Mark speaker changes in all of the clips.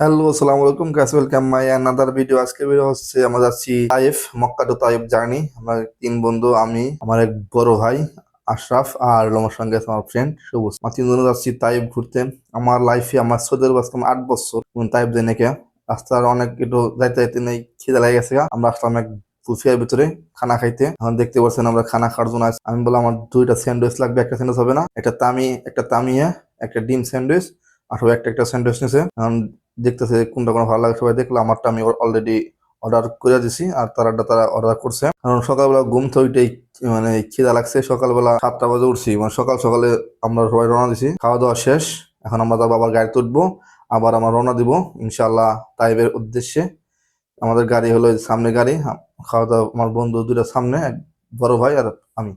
Speaker 1: Hello, আসসালামু আলাইকুম guys welcome my another video আজকে ভিডিও হচ্ছে, আমরা যাচ্ছি Taif, Mecca to Taif journey আমরা তিন বন্ধু, আমি, আমার এক বড় ভাই, আশরাফ আর আমার সঙ্গে আছে আমার ফ্রেন্ড সবুজ। আমরা তিনজন যাচ্ছি তাইফ ঘুরতে। আমার লাইফে আমার সৌদি আরব আট বছর তাইফ যাই নাকি? রাস্তার অনেক একটু যাইতে যাইতে নেই, খিদে লাগে গেছে। আমরা আসলাম এক বুফিয়ার ভিতরে খানা খাইতে। এখন দেখতে পাচ্ছেন আমরা খানা খাওয়ার জন্য আসছি। আমি বললাম, আমার দুইটা স্যান্ডউইচ লাগবে, একটা স্যান্ডউইচ হবে না? একটা তামি, একটা তামিয়া, একটা ডিম স্যান্ডউইচ, আর সবাই একটা একটা স্যান্ডউইচ এখন দেখতেছে কোনটা কোনো ভালো লাগে, সবাই দেখল। আমারটা আমি অলরেডি অর্ডার করে দিছি আর তারাটা তারা অর্ডার করছে। কারণ সকালবেলা ঘুম থেকে মানে খিদা লাগছে, সকালবেলা সাতটা বাজে উঠছি। মানে সকাল সকালে আমরা সবাই রওনা দিছি, খাওয়া দাওয়া শেষ। এখন আমরা তারপর আবার গাড়িতে উঠবো, আবার আমরা রওনা দিব ইনশাল্লাহ তাইবের উদ্দেশ্যে। আমাদের গাড়ি হলো সামনে গাড়ি খাওয়া দাওয়া, আমার বন্ধু দুটো সামনে, এক বড় ভাই আর আমি।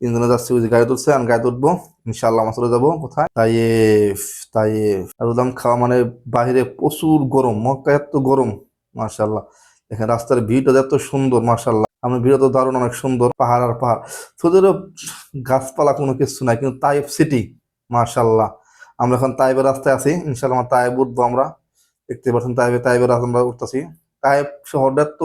Speaker 1: তিনজনে যাচ্ছি ওই গাড়ি তুলছে, আমি গাড়িতে উঠবো ইনশাল্লাহ আমরা যাব কোথায়? তাইফ তাইফ আর খাওয়া মানে বাইরে প্রচুর গরম মক্কা এত গরম মার্শাল্লাহ দেখেন রাস্তার ভিউটা এত সুন্দর মার্শাল্লাহ আমার ভিড় তো দারুণ অনেক সুন্দর, পাহাড় আর পাহাড়। শুধু গাছপালা কোনো কিছু নাই, কিন্তু তাইফ সিটি মার্শাল্লাহ আমরা এখন তাইবের রাস্তায় আছি ইনশাল্লাহ তাইব উঠবো আমরা। দেখতে পাচ্ছেন তাইবে তাইবের রাস্তা আমরা উঠতেছি। তাইব শহরটা এত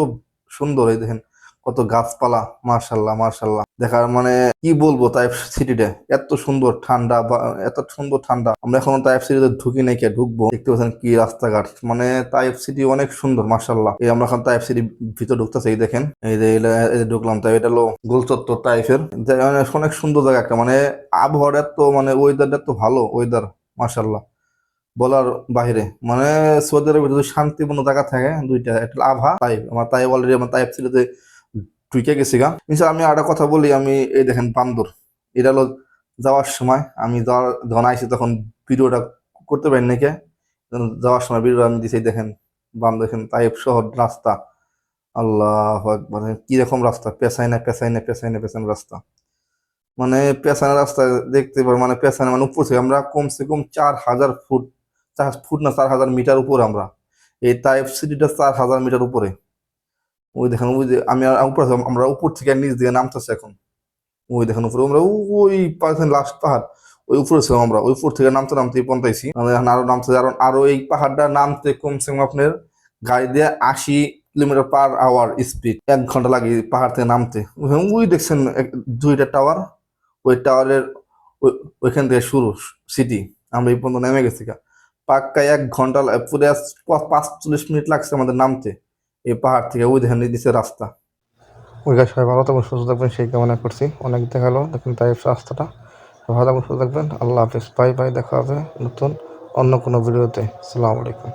Speaker 1: সুন্দর, এই দেখেন। কত গাছপালা মার্শাল্লাহ মার্শাল্লাহ দেখার মানে কি বলব তাইফ সিটিটা এত সুন্দর ঠান্ডা বা, এত সুন্দর ঠান্ডা। আমরা এখনও তাইফ সিটিতে ঢুকি কে, ঢুকবো। দেখতে পাচ্ছেন কি রাস্তাঘাট। মানে তাইফ সিটি অনেক সুন্দর মার্শাল্লাহ এই আমরা এখন তাইফ সিটি ভিতরে ঢুকতেছি, এই দেখেন। এই যে ঢুকলাম, তাই এটা হলো গোলচত্বর তাইফের মানে অনেক সুন্দর জায়গা একটা। মানে আবহাওয়াটা এত মানে ওয়েদারটা এত ভালো ওয়েদার মার্শাল্লাহ বলার বাইরে মানে সৌদি আরবের যদি শান্তিপূর্ণ জায়গা থাকে, দুইটা, একটা আভা তাই। আমার তাই অলরেডি আমার তাইফ সিটিতে ঢুকে গেছি গা ইনশাল্লাহ আমি আরেকটা কথা বলি, আমি এই দেখেন বান্দর, এটা হলো যাওয়ার সময়, আমি যাওয়ার, যখন আইসি তখন ভিডিওটা করতে পারি নাকি যাওয়ার সময় ভিডিও আমি দিছি দেখেন বাম দেখেন তাইফ শহর রাস্তা। আল্লাহ একবার কি রকম রাস্তা পেছাই না পেছাই না পেছাই না পেছানো রাস্তা। মানে পেছানো রাস্তা দেখতে পার মানে পেছানো মানে উপর থেকে আমরা কমসে কম চার হাজার ফুট, চার ফুট না চার হাজার মিটার উপরে আমরা। এই তাইফ সিটিটা চার হাজার মিটার উপরে। ওই দেখেন, ওই যে আমি আর উপরে আমরা উপর থেকে নিচ দিকে নামতেছি এখন। ওই দেখেন, উপরে আমরা ওই পাশে লাস্ট পাহাড়, ওই উপরে ছিলাম আমরা, ওই উপর থেকে নামতে নামতে পন্তাইছি এখন আরও নামতে কারণ আরও এই পাহাড়টা নামতে কমসে কম আপনার গাড়ি দিয়ে আশি কিলোমিটার পার আওয়ার স্পিড এক ঘণ্টা লাগে পাহাড় থেকে নামতে। ওই- দেখছেন দুইটা টাওয়ার ওই টাওয়ারের ওইখান থেকে শুরু সিটি আমরা এই পর্যন্ত নেমে গেছি। পাক্কা এক ঘণ্টা পুরো পাঁচ- পাঁচচল্লিশ মিনিট লাগছে আমাদের নামতে। এই পাহাড় থেকে ওই দেখেন দিচ্ছে রাস্তা।
Speaker 2: ওই গাছ সবাই ভালো থাকবেন, সুস্থ থাকবেন, সেই কামনা করছি। অনেক দেখাল, দেখুন তাই রাস্তাটা। ভালো থাকবেন, সুস্থ থাকবেন। আল্লাহ হাফিজ। বাই বাই, দেখা হবে নতুন অন্য কোনো ভিডিওতে। আসসালামু আলাইকুম।